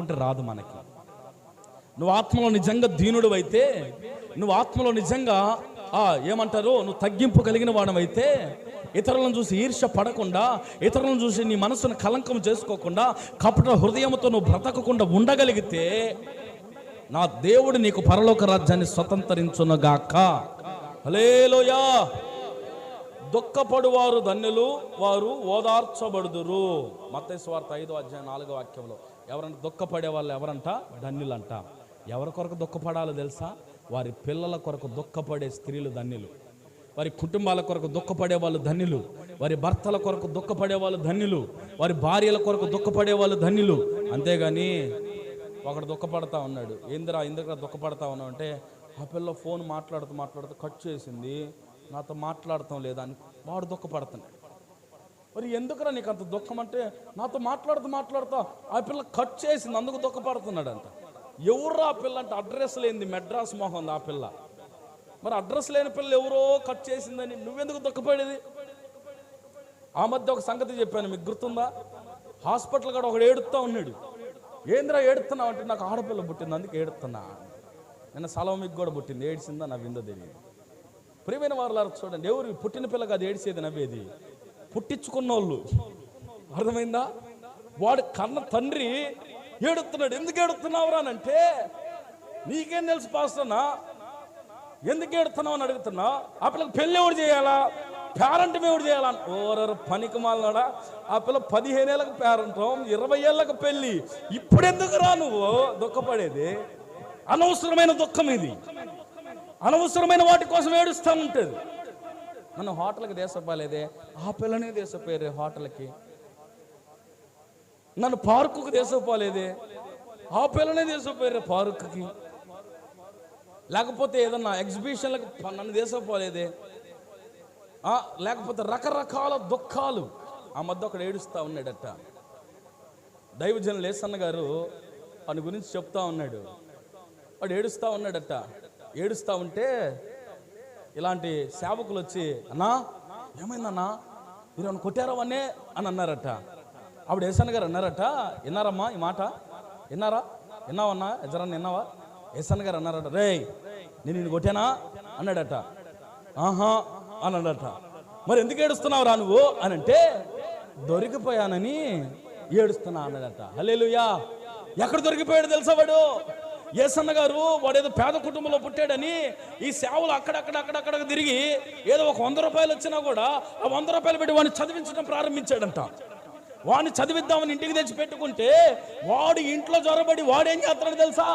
అంటే రాదు మనకి. నువ్వు ఆత్మలో నిజంగా దీనుడు అయితే నువ్వు ఆత్మలో నిజంగా ఆ ఏమంటారు నువ్వు తగ్గింపు కలిగిన వాడవైతే ఇతరులను చూసి ఈర్ష్య పడకుండా ఇతరులను చూసి నీ మనసును కలంకం చేసుకోకుండా కపట హృదయంతో నువ్వు బ్రతకకుండా ఉండగలిగితే నా దేవుడు నీకు పరలోక రాజ్యాన్ని స్వతంత్రించునుగాక. హలేలోయా దుఃఖపడువారు ధన్యులు వారు ఓదార్చబడుదురు. మత్తయి స్వార్థ ఐదో అధ్యాయం నాలుగో వాక్యంలో. ఎవరంట దుఃఖపడే వాళ్ళు ఎవరంట? ధన్యులంట. ఎవరి కొరకు దుఃఖపడాలో తెలుసా? వారి పిల్లల కొరకు దుఃఖపడే స్త్రీలు ధన్యులు. వారి కుటుంబాల కొరకు దుఃఖపడే వాళ్ళు ధన్యులు. వారి భర్తల కొరకు దుఃఖపడే వాళ్ళు ధన్యులు. వారి భార్యల కొరకు దుఃఖపడే వాళ్ళు ధన్యులు. అంతేగాని ఒకడు దుఃఖపడతా ఉన్నాడు. ఏందిరా ఎందుకు దుఃఖపడతా ఉన్నావు? అంటే ఆ పిల్ల ఫోన్ మాట్లాడుతూ మాట్లాడుతూ కట్ చేసింది. నాతో మాట్లాడటం లేదా అని వాడు దుఃఖపడుతున్నాడు. మరి ఎందుకురా నీకు అంత దుఃఖం అంటే నాతో మాట్లాడుతూ మాట్లాడుతా ఆ పిల్ల కట్ చేసింది అందుకు దుఃఖపడుతున్నాడు అంట ఎవరు ఆ పిల్ల అంటే అడ్రస్ లేనిది మెడ్రాస్ మోహన్ ఆ పిల్ల. మరి అడ్రస్ లేని పిల్ల ఎవరో కట్ చేసిందని నువ్వెందుకు దుఃఖపడేది? ఆ మధ్య ఒక సంగతి చెప్పాను మీకు గుర్తుందా? హాస్పిటల్ కూడా ఒకడు ఏడుస్తా ఉన్నాడు. ఏంద్రా ఏడుతున్నావు అంటే నాకు ఆడపిల్ల పుట్టింది అందుకే ఏడుతున్నా. నిన్న సలవమికి కూడా పుట్టింది ఏడిసిందా నవ్విందో తెలియదు. ప్రియమైన వారు చూడండి ఎవరు పుట్టిన పిల్ల కాదు ఏడిసేది నవ్వేది. పుట్టించుకున్నోళ్ళు. అర్థమైందా? వాడు కన్న తండ్రి ఏడుతున్నాడు. ఎందుకు ఏడుతున్నావురా అని అంటే నీకేం తెలుసు పాస్తున్నా ఎందుకు ఏడుతున్నావు అని అడుగుతున్నా? ఆ పిల్లకి పెళ్ళి ఎవడు చేయాలా? పేరెంట్ ఎవడు చేయాలా? ఓరరు పనికి మాలనాడా ఆ పిల్ల పదిహేను ఏళ్ళకి పేరెంటం ఇరవై ఏళ్ళకి పెళ్ళి. ఇప్పుడు ఎందుకు రా నువ్వు? దుఃఖపడేది. అనవసరమైన దుఃఖం ఇది. అనవసరమైన వాటి కోసం ఏడుస్తూ ఉంటుంది. నన్ను హోటల్కి దేశపోలేదే? ఆ పిల్లనే దేశపోయారు హోటల్కి. నన్ను పార్కుకు దేశపోలేదే? ఆ పిల్లనే దేశపోయారు పార్కుకి. లేకపోతే ఏదన్నా ఎగ్జిబిషన్లకు నన్ను దేశపోలేదే? లేకపోతే రకరకాల దుఃఖాలు ఆ మధ్య ఒకడు ఏడుస్తూ ఉన్నాడట. దైవజన లేసన్న గారు వాని గురించి చెప్తా ఉన్నాడు. వాడు ఏడుస్తూ ఉన్నాడట. ఏడుస్తూ ఉంటే ఇలాంటి సేవకులు వచ్చి అన్నా ఏమైందన్నా? మీరు ఏమైనా కొట్టారా వన్నే అని అన్నారట. ఆవిడ ఏసన్న గారు అన్నారట విన్నారమ్మా ఈ మాట? విన్నారా? విన్నావన్నా? ఎజరన్న విన్నావా? ఏసన్న గారు అన్నారట రేయ్ నేను నిన్ను కొట్టానా? అన్నాడట. ఆహా అని అన్నాడట. మరి ఎందుకు ఏడుస్తున్నావు రా నువ్వు? అని అంటే దొరికిపోయానని ఏడుస్తున్నా అన్నాడట. హలేలుయా ఎక్కడ దొరికిపోయాడు తెలుసా వాడు? ఏసన్న గారు వాడేదో పేద కుటుంబంలో పుట్టాడని ఈ సేవలు అక్కడక్కడ అక్కడక్కడ తిరిగి ఏదో ఒక వంద రూపాయలు వచ్చినా కూడా ఆ వంద రూపాయలు పెట్టి వాడిని చదివించడం ప్రారంభించాడంట. వాడిని చదివిద్దామని ఇంటికి తెచ్చి పెట్టుకుంటే వాడు ఇంట్లో జ్వరబడి వాడేం చేస్తాడు తెలుసా?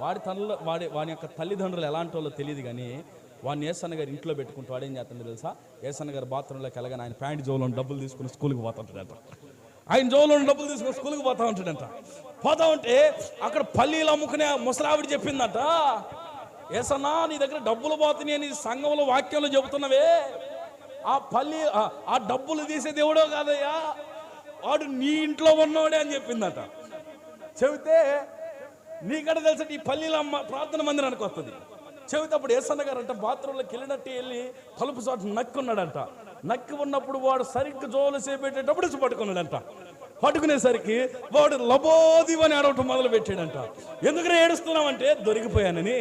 వాడి తల్లి వాడి వాని యొక్క తల్లిదండ్రులు ఎలాంటి వాళ్ళో తెలియదు కానీ వాడిని ఏసన్న గారు ఇంట్లో పెట్టుకుంటూ వాడు ఏం తెలుసా? ఏసన్న గారు బాత్రూంలోకి వెళ్ళగానే ఆయన ప్యాంట్ జోలో డబ్బులు తీసుకుని స్కూల్కి పోతుంటాడంట. ఆయన జోలో డబ్బులు తీసుకుని స్కూల్కి పోతా ఉంటాడంట. పోతా ఉంటే అక్కడ పల్లీలు అమ్ముకునే ముసలావిడ చెప్పిందట ఏసన్నా నీ దగ్గర డబ్బులు పోతున్నాయి నీ సంఘంలో వాక్యంలో చెబుతున్నవే. ఆ పల్లి ఆ- డబ్బులు తీసే దేవుడో కాదయ్యా వాడు నీ ఇంట్లో ఉన్నవాడే అని చెప్పిందట. చెబితే నీకడ తెలిసి ఈ పల్లీల అమ్మ ప్రార్థన మందిరానికి వస్తుంది. చెబితే అప్పుడు ఏసన్న గారు అంట బాత్రూంలోకి వెళ్ళినట్టు వెళ్ళి తలుపు చోట నక్కున్నాడంట. నక్కి ఉన్నప్పుడు వాడు సరిగ్గా జోలు చేపెట్టేటప్పుడు పట్టుకున్నాడంట. పట్టుకునేసరికి వాడు లబోది అని అడవటం మొదలు పెట్టాడంట ఎందుకని ఏడుస్తున్నామంటే దొరికిపోయానని.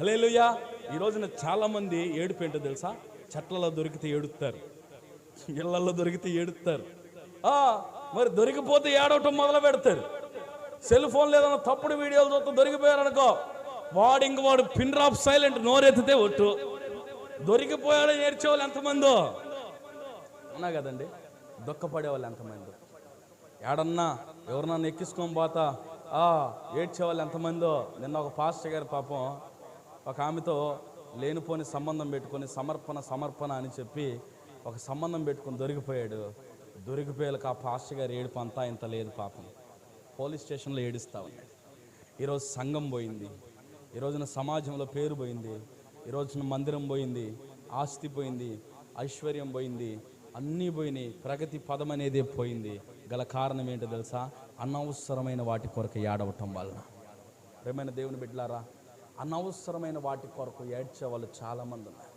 హలేలుయా ఈ రోజున చాలా మంది ఏడుపు ఏంటో తెలుసా? చెట్లలో దొరికితే ఏడుస్తారు ఇళ్ళలో దొరికితే ఏడుస్తారు ఆ, మరి దొరికిపోతే ఏడవటం మొదలు పెడతారు. సెల్ ఫోన్ లేదన్న తప్పుడు వీడియోలు చూస్తే దొరికిపోయారనుకో వాడు ఇంక వాడు పిన్ ఆఫ్ సైలెంట్ నోరెత్తితే ఒట్టు. దొరికిపోయాడని ఏడ్చేవాళ్ళు ఎంతమందో? ఉన్నా కదండి దుఃఖపడే వాళ్ళు ఎంతమంది. ఏడన్నా ఎవరినన్నా ఎక్కించుకొని పోతా ఆ ఏడ్చేవాళ్ళు ఎంతమందో. నిన్న ఒక పాస్టర్ గారి పాపం ఒక ఆమెతో లేనిపోని సంబంధం పెట్టుకొని సమర్పణ సమర్పణ అని చెప్పి ఒక సంబంధం పెట్టుకొని దొరికిపోయాడు. దొరికిపోయాలకు ఆ పాస్టర్ గారు ఏడుపు అంతా ఇంత లేదు పాపం. పోలీస్ స్టేషన్లో ఏడుస్తా ఉన్నాడు. ఈరోజు సంఘం పోయింది. ఈరోజున సమాజంలో పేరు పోయింది. ఈరోజున మందిరం పోయింది. ఆస్తి పోయింది. ఐశ్వర్యం పోయింది. అన్నీ పోయినాయి. ప్రగతి పదం అనేది పోయింది. గల కారణం ఏంటో తెలుసా? అనవసరమైన వాటి కొరకు ఏడవటం వలన. ప్రేమైన దేవుని బిడ్డలారా అనవసరమైన వాటి కొరకు ఏడ్చే వాళ్ళు చాలామంది ఉన్నారు.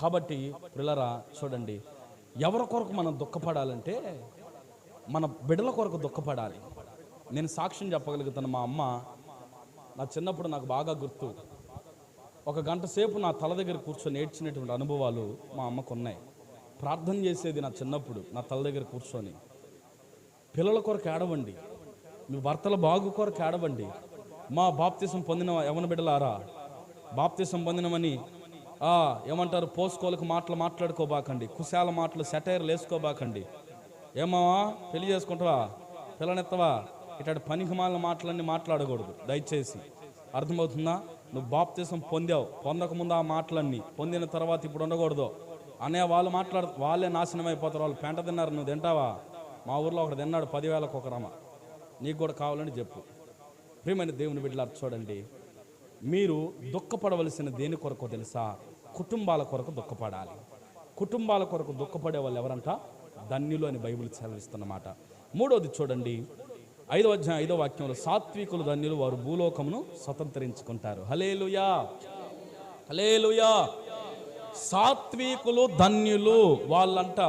కాబట్టి పిల్లరా చూడండి. ఎవరి కొరకు మనం దుఃఖపడాలంటే మన బిడ్డల కొరకు దుఃఖపడాలి. నేను సాక్ష్యం చెప్పగలుగుతాను మా అమ్మ. నా చిన్నప్పుడు నాకు బాగా గుర్తు. ఒక గంట సేపు నా తల దగ్గర కూర్చొని ఏడ్చినటువంటి అనుభవాలు మా అమ్మకు ఉన్నాయి ప్రార్థన చేసేది నా చిన్నప్పుడు నా తల దగ్గర కూర్చొని. పిల్లల కొరకు ఏడవండి. మీ భర్తల బాగు కొరకు ఏడవండి. మా బాప్తిసం పొందిన యవన బిడ్డలారా బాప్తిసం పొందినమని ఏమంటారు పోసుకోలకు మాటలు మాట్లాడుకోబాకండి కుశాల మాటలు సెటైర్లు వేసుకోబాకండి. ఏమావా పెళ్ళి చేసుకుంటావా? పిల్లనెత్తవా? ఇట్లాంటి పనికిమాలిన మాటలన్నీ మాట్లాడకూడదు దయచేసి. అర్థమవుతుందా? నువ్వు బాప్తిసం పొందావు పొందకముందు ఆ మాటలన్నీ పొందిన తర్వాత ఇప్పుడు ఉండకూడదు. అనే వాళ్ళు మాట్లాడు వాళ్ళే నాశనం అయిపోతారు వాళ్ళు పెంట తిన్నారు నువ్వు తింటావా? మా ఊర్లో ఒకడు తిన్నాడు పదివేలకు ఒక రమ నీకు కూడా కావాలని చెప్పు. ప్రియమైన దేవుని బిడ్డలారు చూడండి. మీరు దుఃఖపడవలసిన దేని కొరకు తెలుసా? కుటుంబాల కొరకు దుఃఖపడాలి. కుటుంబాల కొరకు దుఃఖపడే వాళ్ళు ఎవరంట? ధన్యులు అని బైబిల్ సెలవిస్తున్నమాట. మూడోది చూడండి. ఐదవ అధ్యాయం ఐదో వాక్యంలో సాత్వికులు ధన్యులు వారు భూలోకమును స్వతంత్రించుకుంటారు. హలేలుయా హలేలుయా సాత్వికులు ధన్యులు వాళ్ళంట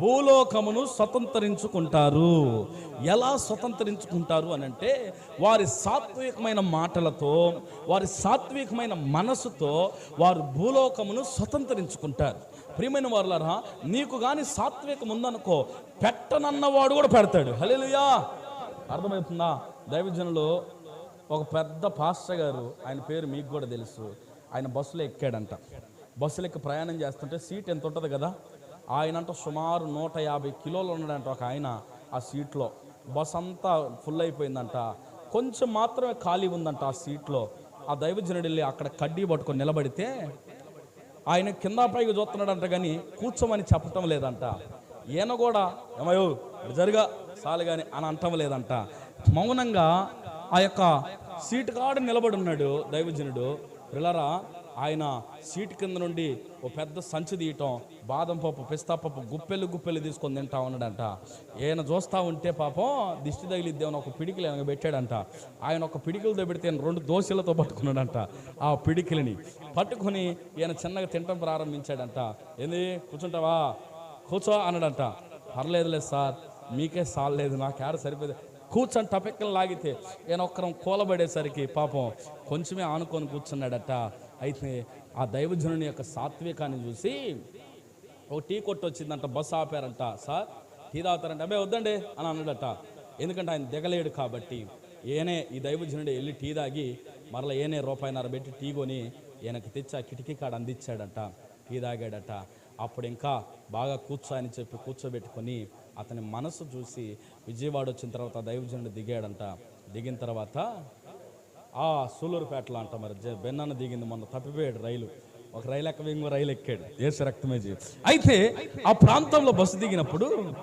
భూలోకమును స్వతంత్రించుకుంటారు. ఎలా స్వతంత్రించుకుంటారు అని అంటే వారి సాత్వికమైన మాటలతో వారి సాత్వికమైన మనసుతో వారు భూలోకమును స్వతంత్రించుకుంటారు. ప్రియమైన వారులారా నీకు కానీ సాత్వికం ఉందనుకో పెట్టనన్నవాడు కూడా పెడతాడు. హలేలుయా అర్థమవుతుందా? దైవజనులు ఒక పెద్ద పాస్టర్ గారు ఆయన పేరు మీకు కూడా తెలుసు. ఆయన బస్సులో ఎక్కాడంట. బస్సులో ఎక్కి ప్రయాణం చేస్తుంటే సీట్ ఎంత ఉంటుంది కదా? ఆయన అంట సుమారు నూట యాభై కిలోలు ఉన్నాడంట ఒక ఆయన ఆ సీట్లో. బస్ అంతా ఫుల్ అయిపోయిందంట. కొంచెం మాత్రమే ఖాళీ ఉందంట ఆ సీట్లో. ఆ దైవజనుడు వెళ్ళి అక్కడ కడ్డీ పట్టుకొని నిలబడితే ఆయన కింద పైకి చూస్తున్నాడంట కానీ కూర్చోమని చెప్పటం లేదంట. ఈయన కూడా ఏమయ్యో అటు జరుగా. చాలు కానీ అని అంటం లేదంట మౌనంగా ఆ యొక్క సీటు కాడ నిలబడి ఉన్నాడు దైవజనుడు. పిల్లరా ఆయన సీటు కింద నుండి ఓ పెద్ద సంచి తీయటం బాదం పప్పు పిస్తా పప్పు గుప్పెలు గుప్పెలు తీసుకొని తింటా ఉన్నాడంట. ఈయన చూస్తా ఉంటే పాపం దిష్టి తగిలిద్ది ఒక పిడికిలు ఆయన పెట్టాడంట. ఆయన ఒక పిడికిలతో పెడితే రెండు దోశలతో పట్టుకున్నాడంట ఆ పిడికిలిని. పట్టుకొని ఈయన చిన్నగా తినటం ప్రారంభించాడంట. ఏంది? కూర్చుంటావా? కూర్చో అన్నాడంట. పర్లేదులే సార్. మీకే సాలేదు నాకు ఆడ సరిపోయింది కూర్చొని టపెక్కలు లాగితే నేను ఒక్కరం కూలబడేసరికి పాపం కొంచెమే ఆనుకొని కూర్చున్నాడట. అయితే ఆ దైవజనుని యొక్క సాత్వికాన్ని చూసి ఒక టీ కొట్టు వచ్చిందంట బస్సు ఆపారంట సార్. టీ తాగుతారంట. అబ్బాయి వద్దండి అని అన్నాడట. ఎందుకంటే ఆయన దిగలేడు కాబట్టి ఏనే ఈ దైవజనుడు వెళ్ళి టీ తాగి మరలా ఏనే రూపాయిన్నర పెట్టి టీ కొని ఈయనకి తెచ్చి ఆ కిటికీ కాడ అందించాడట. టీ తాగాడట. అప్పుడు ఇంకా బాగా కూర్చో అని చెప్పి కూర్చోబెట్టుకొని అతని మనసు చూసి విజయవాడ వచ్చిన తర్వాత దైవజనుడు దిగాడంట. దిగిన తర్వాత ఆ సూలూరుపేటలో అంట మరి జ- బెన్నన్న దిగింది మొన్న తప్పిపోయాడు రైలు. ఒక రైలు ఎక్కవే ఇంకో రైలు ఎక్కాడు ఏసు రక్తమే జీ అయితే ఆ ప్రాంతంలో బస్సు దిగినప్పుడు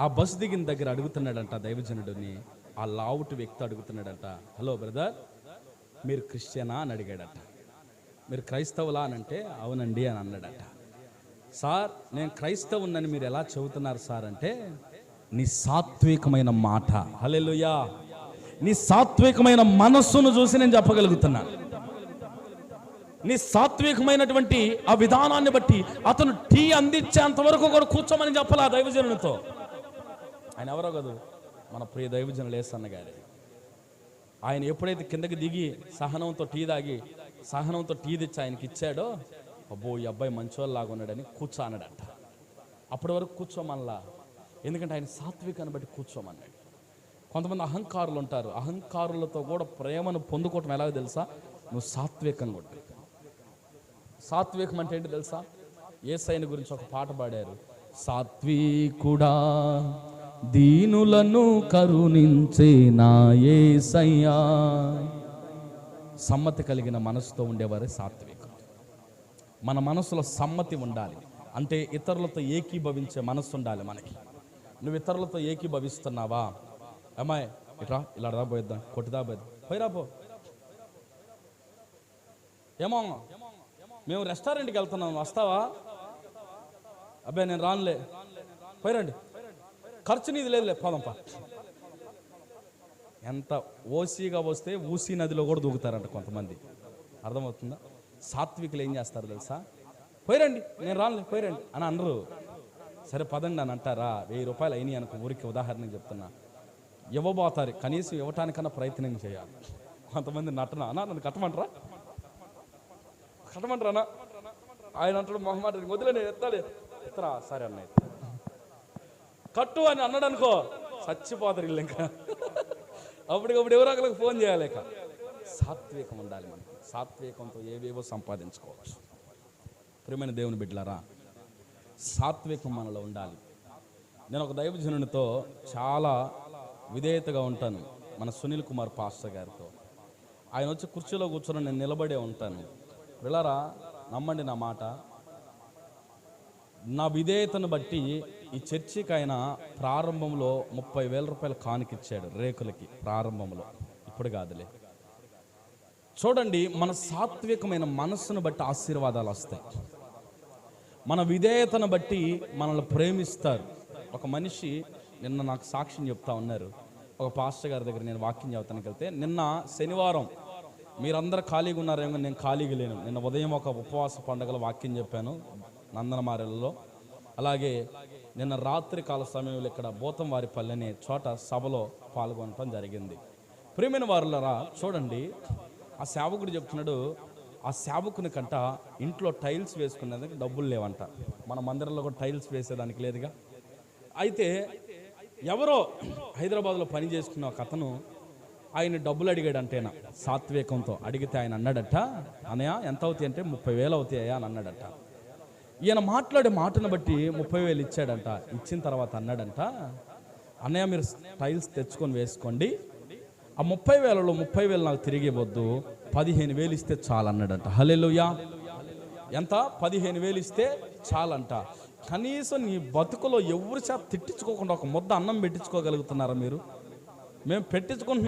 ఆ బస్సు దిగిన దగ్గర అడుగుతున్నాడంట దైవజనుడిని. ఆ లావుటి వ్యక్తి అడుగుతున్నాడంట హలో బ్రదర్ మీరు క్రిస్టియనా? అని అడిగాడట. మీరు క్రైస్తవులా? అని అంటే అవునండి అని అన్నాడట. సార్ నేను క్రైస్తవునని మీరు ఎలా చెబుతున్నారు సార్ అంటే నీ సాత్వికమైన మాట. హలెలుయా నీ సాత్వికమైన మనస్సును చూసి నేను చెప్పగలుగుతున్నాను నీ సాత్వికమైనటువంటి ఆ విధానాన్ని బట్టి అతను టీ అందించేంత వరకు కూడా కూర్చోమని చెప్పాలి ఆ దైవజనునితో. ఆయన ఎవరో కాదు మన ప్రియ దైవజనులు ఏసన్న గారి. ఆయన ఎప్పుడైతే కిందకి దిగి సహనంతో టీ తాగి సహనంతో టీ తెచ్చి ఆయనకి ఇచ్చాడో అబ్బో ఈ అబ్బాయి మంచోళ్ళలాగా ఉన్నాడని కూర్చో అన్నాడట. అప్పటి వరకు కూర్చోమనలా. ఎందుకంటే ఆయన సాత్వికాన్ని బట్టి కూర్చోమన్నాడు. కొంతమంది అహంకారులు ఉంటారు. అహంకారులతో కూడా ప్రేమను పొందుకోవటం ఎలాగో తెలుసా? నువ్వు సాత్వికంగా ఉంటావు సాత్వికం అంటే ఏంటి తెలుసా? ఏసైన గురించి ఒక పాట పాడారు. సాత్వికుడా దీనులను కరుణించే నా ఏసయ్యా. సమ్మతి కలిగిన మనసుతో ఉండేవారే సాత్వికులు మన మనసులో సమ్మతి ఉండాలి. అంటే ఇతరులతో ఏకీభవించే మనసు ఉండాలి మనకి. నువ్వు ఇతరులతో ఏకీభవిస్తున్నావా? అమ్మాయి ఇట్రా ఇలా రాబోయేద్దాం కొట్టిదా పోయేద్దాం పోయిరా పో ఏమో మేము రెస్టారెంట్కి వెళ్తున్నాం. వస్తావా? అబ్బాయి నేను రానులే. పోయిరండి ఖర్చు నీది లేదులే పోదంపా ఎంత ఓసీగా వస్తే ఊసీ నదిలో కూడా దూకుతారంట కొంతమంది. అర్థమవుతుందా? సాత్వికులు ఏం చేస్తారు తెలుసా? పోయిరండి నేను రానులే పోయిరండి అని అనరు. సరే పదండి అని అంటారా? వెయ్యి రూపాయలు అయినాయి అనుకో ఊరికి ఉదాహరణకి చెప్తున్నా. ఇవ్వబోతారు కనీసం ఇవ్వటానికన్నా ప్రయత్నం చేయాలి. కొంతమంది నటన అన్నా నన్ను కట్టమంటారా? కట్టమంటారా ఆయన అంటాడు మొహమాట వదిలే నేను ఎత్తాలి ఎత్తరా. సరే అన్న కట్టు అని అన్నాడు అనుకో చచ్చిపోతారు వీళ్ళు ఇంకా. అప్పటికప్పుడు ఎవరో ఒకరికి ఫోన్ చేయాలేక సాత్వికం ఉండాలి మనకి. సాత్వికంతో ఏవేవో సంపాదించుకోవచ్చు. ప్రియమైన దేవుని బిడ్డలారా సాత్వికం మనలో ఉండాలి. నేను ఒక దైవజనునితో చాలా విధేయతగా ఉంటాను మన సునీల్ కుమార్ పాస్టర్ గారితో. ఆయన వచ్చి కుర్చీలో కూర్చొని నేను నిలబడే ఉంటాను. వెళ్ళారా నమ్మండి నా మాట. నా విధేయతను బట్టి ఈ చర్చికి ఆయన ప్రారంభంలో ముప్పై వేల రూపాయలు కానుకిచ్చాడు రేకులకి ప్రారంభంలో. ఇప్పుడు కాదులే. చూడండి మన సాత్వికమైన మనస్సును బట్టి ఆశీర్వాదాలు వస్తాయి. మన విధేయతను బట్టి మనల్ని ప్రేమిస్తారు. ఒక మనిషి నిన్న నాకు సాక్ష్యం చెప్తా ఉన్నారు. ఒక పాస్టర్ గారి దగ్గర నేను వాక్యం చెబుతానికి వెళ్తే నిన్న శనివారం మీరందరూ ఖాళీగా ఉన్నారేమో నేను ఖాళీగా లేను. నిన్న ఉదయం ఒక ఉపవాస పండుగలో వాక్యం చెప్పాను నందనమారెలలో. అలాగే నిన్న రాత్రి కాల సమయంలో ఇక్కడ బోతంవారిపల్లి అనే చోట సభలో పాల్గొనటం జరిగింది. ప్రియమైన వారులరా చూడండి ఆ సేవకుడు చెప్తున్నాడు ఆ సేవకుని కంట ఇంట్లో టైల్స్ వేసుకునేందుకు డబ్బులు లేవంట. మన మందిరంలో కూడా టైల్స్ వేసేదానికి లేదుగా. అయితే ఎవరో హైదరాబాద్లో పని చేసుకున్న ఒక అతను ఆయన డబ్బులు అడిగాడంటేనా సాత్వికంతో. అడిగితే ఆయన అన్నాడట అనయా ఎంత అవుతాయి అంటే ముప్పై వేలు అవుతాయా అని అన్నాడట. ఈయన మాట్లాడే మాటను బట్టి ముప్పై వేలు ఇచ్చాడంట. ఇచ్చిన తర్వాత అన్నాడంట అన్నయ్య మీరు టైల్స్ తెచ్చుకొని వేసుకోండి. ఆ ముప్పై వేలలో ముప్పై వేలు నాకు తిరిగి ఇవ్వద్దు పదిహేను వేలు ఇస్తే చాలు అన్నాడంట హలెలుయా ఎంత? పదిహేను వేలు ఇస్తే చాలంట. కనీసం నీ బతుకులో ఎవరి చేత తిట్టించుకోకుండా ఒక ముద్ద అన్నం పెట్టించుకోగలుగుతున్నారా మీరు? మేము పెట్టించుకుంటున్నాం.